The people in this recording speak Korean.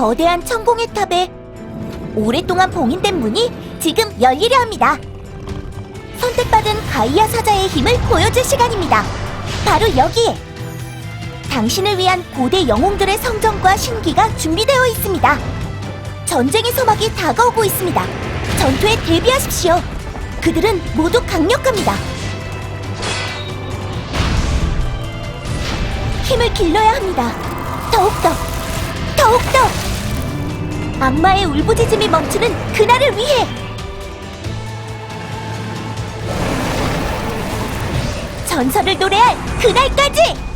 거대한 천공의 탑에 오랫동안 봉인된 문이 지금 열리려 합니다. 선택받은 가이아 사자의 힘을 보여줄 시간입니다. 바로 여기에 당신을 위한 고대 영웅들의 성전과 신기가 준비되어 있습니다. 전쟁의 서막이 다가오고 있습니다. 전투에 대비하십시오. 그들은 모두 강력합니다. 힘을 길러야 합니다. 더욱더! 악마의 울부짖음이 멈추는 그날을 위해! 전설을 노래할 그날까지!